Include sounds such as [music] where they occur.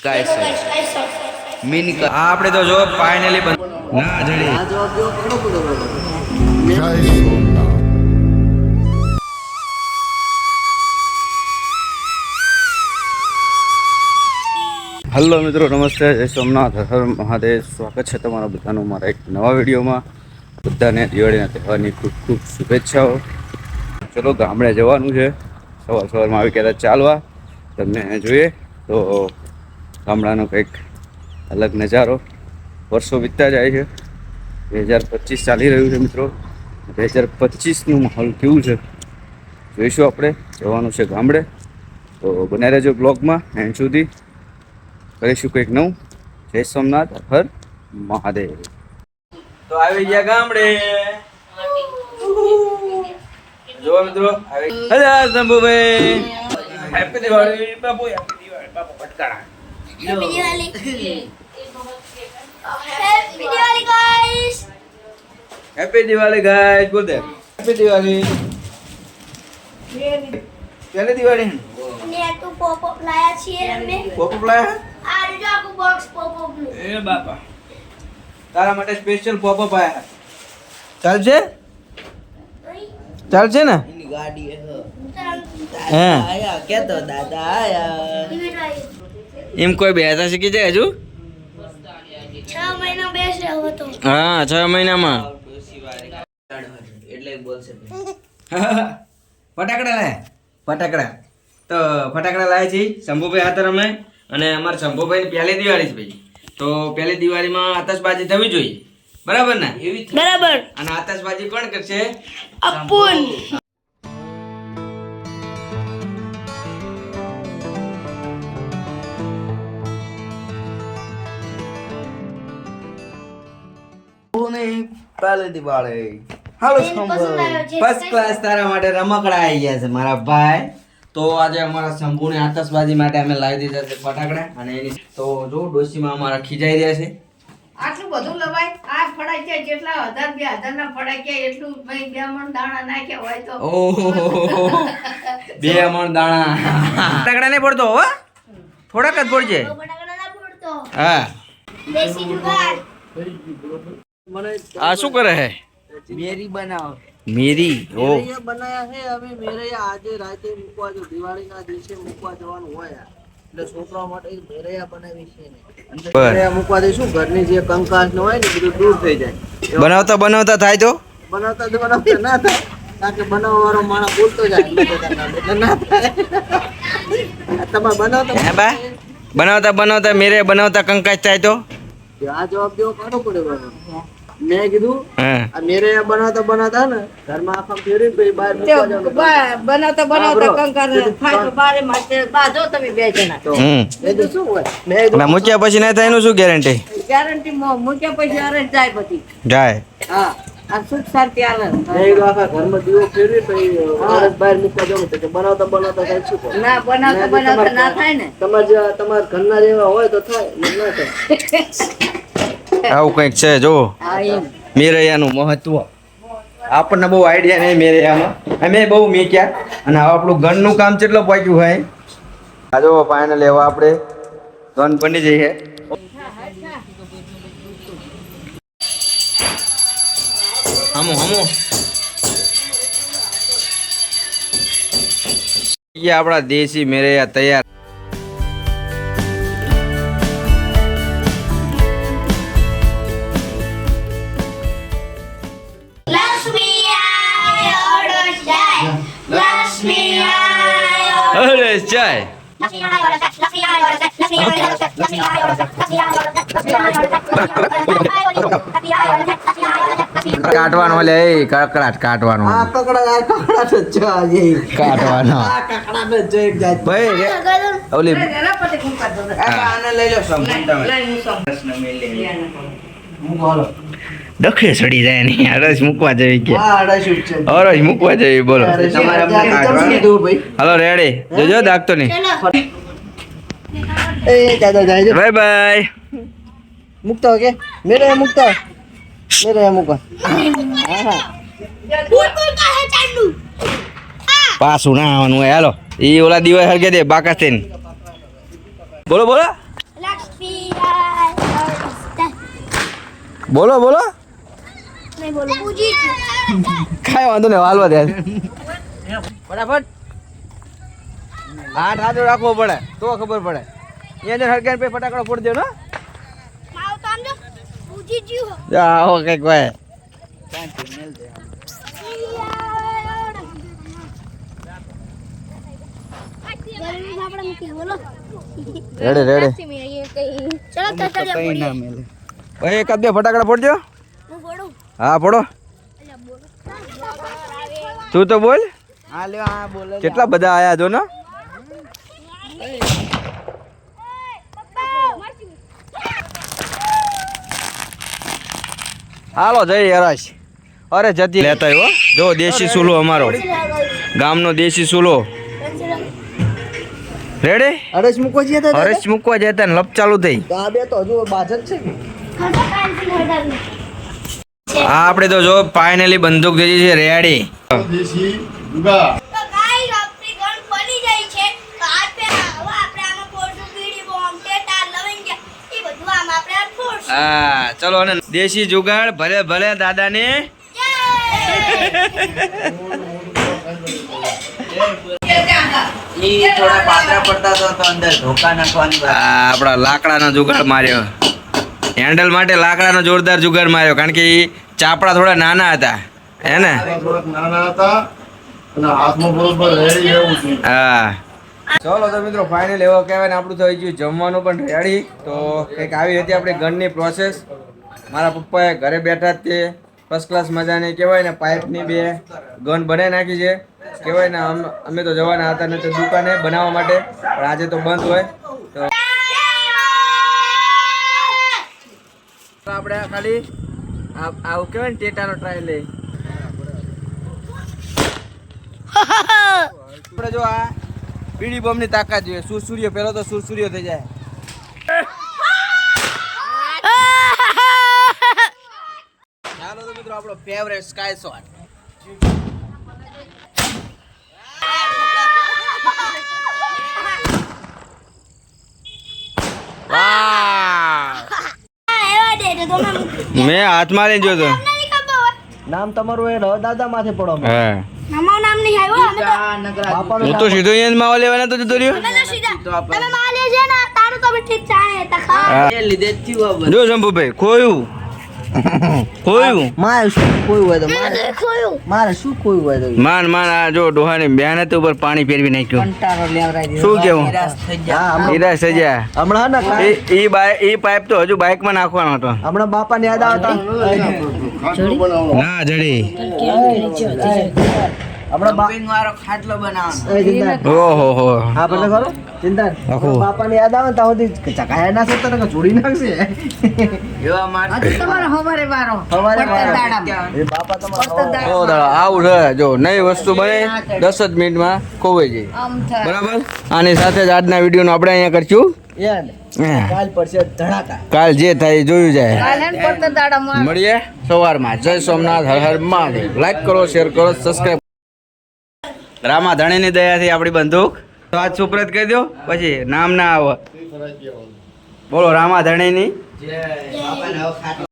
Sky sir mini આ આપણે તો જો ફાઇનલી ના જડી. આ જવાબ જો હલો મિત્રો નમસ્તે જય સોમનાથ. હર મહાદેવ. સ્વાગત છે તમારા બધાનું મારા એક નવા વિડીયોમાં. બધાને દિવાળીના તહેવારની ખૂબ ખૂબ શુભેચ્છાઓ. ચલો ગામડે જવાનું છે. સવાર સવારમાં આવી ગયા ચાલવા. તમને જોઈએ તો ગામડાનો કંઈક અલગ નજારો વર્ષો વીતતા જાય છે. બે હજાર પચીસ ચાલી રહ્યું છે મિત્રો. બે હજાર પચીસનું માહોલ કેવું છે? જોઈશું આપણે. જવાનું છે ગામડે. તો બને રહેજો બ્લોગમાં. એન્ડ સુધી કરીશું કંઈક નવું. જય સોમનાથ. હર મહાદેવ. તો આવી ગયા ગામડે. જો મિત્રો આવી અરે શંભુભાઈ. હેપી દિવાળી બાપુ હેપી દિવાળી બાપુ ફટકારા. [laughs] Happy Diwali. Happy Diwali, guys. Happy Diwali guys બોલ દે હેપી દિવાળી કેને દિવાળી ને તો પોપ અપ લાયા છીએ અમે પોપઅપ લાયા આ જો આખું બોક્સ પોપ અપનું એ બાપા તારા માટે સ્પેશિયલ પોપઅપ આયા ચાલશે ચાલશે ને ગાડી હે હે આયા કેતો દાદા આયા એમ કોઈ બેસા શીખી જાય હજુ? છ મહિના બેસે હવે તો. હા છ મહિનામાં. એટલે બોલશે [laughs] ફટાકડા લાય ફટાકડા. તો ફટાકડા લાવે છે શંભુભાઈ હાથે રમે અને અમારા શંભુભાઈની પહેલી દિવાળી છે ભાઈ. તો પહેલી દિવાળીમાં આતશબાજી થવી જોઈએ. બરાબર ને? એવી બરાબર. અને આતશબાજી કોણ કરશે? અપુન. પહેલી દિવાળી. હાલો શંભુ. ફર્સ્ટ ક્લાસ તારા માટે રમકડા આવી ગયા છે મારા ભાઈ. તો આજે અમારા શંભુને આતશબાજી માટે અમે લાવી દીધા છે ફટાકડા. અને એની તો જો ડોશીમાં અમારા ખીજાઈ રહ્યા છે. આટલું બધું લવાય? આ ફડાક્યા જેટલા હજાર બે હજાર ના ફડાક્યા એટલું ભાઈ બે મણ દાણા નાખ્યા હોય તો. ઓહો. બે મણ દાણા. ફટાકડા નહીં પડતો હો થોડાક જ પડશે હા. આ શું કરે હે? મેરી બનાવ. મેરી ઓ. બનાયા હે હવે મેરે આજે રાતે મૂકવા જો દિવાળીના દિવસે મૂકવા જવાનું હોય એટલે છોકરાઓ માટે મેરૈયા બનાવી છે ને. અંદર મેરૈયા મૂકવા દેશું ઘરની જે કંકાસ ને હોય ને બધું દૂર થઈ જાય. બનાવતા બનાવતા થાય તો? બનાવતા તો બનાવતા ના થાય કારણ કે બનાવવા વાળો માણસ બોલતો જાય બધાના એટલે ના થાય. તમારે બનાવતા હે બા? બનાવતા બનાવતા મેરે બનાવતા કંકાસ થાય તો? આ જવાબ દેવો કાઢો પડે મેં કીધું આ મેરે બનાવતા બનાવતા ને ઘરમાં આખા ફેરી પછી બહાર મૂકવા બનાવતા બનાવતા. કંકાર થાય તો બારે માસે બાજો તમે બે જણા. તો મેં કીધું શું હોય? મેં મૂક્યા પછી ના થાય એનું શું ગેરંટી ગેરંટી મૂક્યા પછી અરે જાય પછી. જાય. હા આ સુખ શાંતિ આલે. મેં આખા ઘરમાં દીવો ફેરવી પછી બહાર મૂકવા જવું તો બનાવતા બનાવતા થાય શું ના બનાવતા બનાવતા ના થાય ને. તમારે તમારા ઘરના જેવા હોય તો થાય ના થાય. [laughs] આવું કંઈક છે જો મેરૈયાનું મહત્વ. આપણને બહુ આઈડિયા નહીં મેરૈયામાં. અમે બહુ મીક્યા અને હવે આપણું ઘરનું કામ કેટલું પાક્યું હોય? આ જો પાણી લેવા આપણે ગન બની જઈએ. હમો હમો. આપણા દેશી મેરૈયા તૈયાર. કાટવાનો લે કકડાટ કાટવાનો હા કકડાટ કકડાટ જ આજે. કાટવાનો હા કકડાટ જ એક જાત ભાઈ ઓલી આને લઈ લો સમ લઈ હું સમ. પ્રશ્ન મેલે હું બોલો. ડખે ચડી જાય નહીં અરજ મૂકવા જેવી કે. અરજ મૂકવા જેવી બોલો. હલો રેડી જોજો દાખતો નહીં. ભાઈ બાય મૂકતો કે? મેરે મૂકતો? મેરે મૂકો પાછું ના આવવાનું હાલો એ ઓલા દિવસ હરગે દે બાકા થઈને. બોલો બોલો. બોલો બોલો. નહીં બોલું પૂજી કાંઈ વાંધો નહીં હાલવા દે. ફટાફટ. હાથ હાથ રાખવો પડે તો ખબર પડે. એ અંદર હરકાન પે ફટાકડો ફોડી દો ને માવ તો આમ જો પૂજી જ્યું જા આવો કંઈક ભાઈ ગરમી આપણે મૂકી બોલો રેડે રેડે ચલો તો ચડ્યા પડીએ ભાઈ એકાદ બે ફટાકડા ફોડજો. હું પડો તું તો બોલ. હા લ્યો કેટલા બધા આયા જો ને? હાલો જય હરાશ અરે જતી. લેતા હો. જો દેશી સુલો અમારો. ગામનો દેશી સુલો. રેડી હરેશ મૂકવા જઈએ તો હરેશ મૂકવા જતા ને લપ ચાલુ થઈ. આ બે તો હજુ બાજર છે આ આપણે તો જો ફાઇનલી બંદૂક થઈ છે રેડી દેશી જુગા તો ગાઈસ આપણી ગન બની જાય છે. તો આ પહેલા હવે આપણે આમાં ફોડશું બીડી બોમ્બ ટેટા લવિંગિયા એ બધું આમાં આપણે ફોડશું હા ચલો અને દેશી જુગાડ ભલે ભલે દાદાને. ઈ થોડા પાતળા પડતા તો તો અંદર ધોકા નાખવાની વાત. આ આપણા લાકડાનો જુગાડ માર્યો. હેન્ડલ માટે લાકડાનો જોરદાર જુગાડ માર્યો કારણ કે ઈ ચાપડા થોડા નાના હતા. હે ને? નાના હતા હા. ચલો તો મિત્રો ફાઇનલ એવો કહેવાય ને આપણું થઈ ગયું જમવાનું પણ રેડી. તો કંઈક આવી હતી આપણી ઘરની પ્રોસેસ મારા પપ્પાએ ઘરે બેઠા જ તે. ફર્સ્ટ ક્લાસ મજાની કહેવાય ને પાઇપની બે ગન બનાવી નાખી છે. કહેવાય ને અમે તો જવાના હતા ને તો દુકાને બનાવવા માટે પણ આજે તો બંધ હોય. તો આપણે ખાલી આવું કેવાય ને ટેટાનો ટ્રાય લે. આપણે જો આ બીડી બોમ્બની તાકાત જોઈએ. સુરસુર્યો પેલો તો સુરસુર્યો થઈ જાય. [laughs] ચાલો તો મિત્રો આપણો ફેવરેટ સ્કાય શોટ એવા દે તો તમે મૂકી મેં હાથમાં લઈને જોતો નામ તમારું એ રહો દાદા માથે પડો હા. અમારું નામ નહીં આવ્યો અમે તો બાપાનું હું તો સીધો અહીંયા જ લેવાના તો જતો રહ્યો. જો શંભુભાઈ ખોયું. ખોયું? મારે શું કોયું હોય તો મારે શું કોયું હોય તો માન માન આ જો ડોહાની બેન હતી ઉપર પાણી ફેરવી નાખ્યું. શું કેવું? નિરાશ થઈ હમણાં ને એ ઈ બાઈ ઈ પાઇપ તો હજુ બાઇકમાં નાખવાનો હતો. હમણાં બાપાને યાદ આવતા. ના જડી. વાળો ખાટલો બનાવવાનો. ઓહો હો. હા ભલે ખરો ચિંતા બાપાને યાદ આવે ને સુધી ચકાયા ના શકતા ને જોડી નાખશે તમારો હવારે વારો. સવારે પડતર એ બાપા તમારા ઓ દાડા આવું છે. જો નવી વસ્તુ બને. દસ જ મિનિટમાં ખોવાઈ જાય. બરાબર? આની સાથે જ આજના વિડીયોનો આપણે અહીંયા કરશું. કાલ પડશે ધડાકા. કાલ જે થાય જોયું જાય. મળીએ સવારમાં. જય સોમનાથ. હર હર મહાદેવ. લાઈક કરો શેર કરો સબસ્ક્રાઇબ રામા ધણીની દયાથી આપણી બંદૂક. તો આજ સુપ્રત કહી દો, પછી નામ ના આવે. બોલો, રામા ધણીની.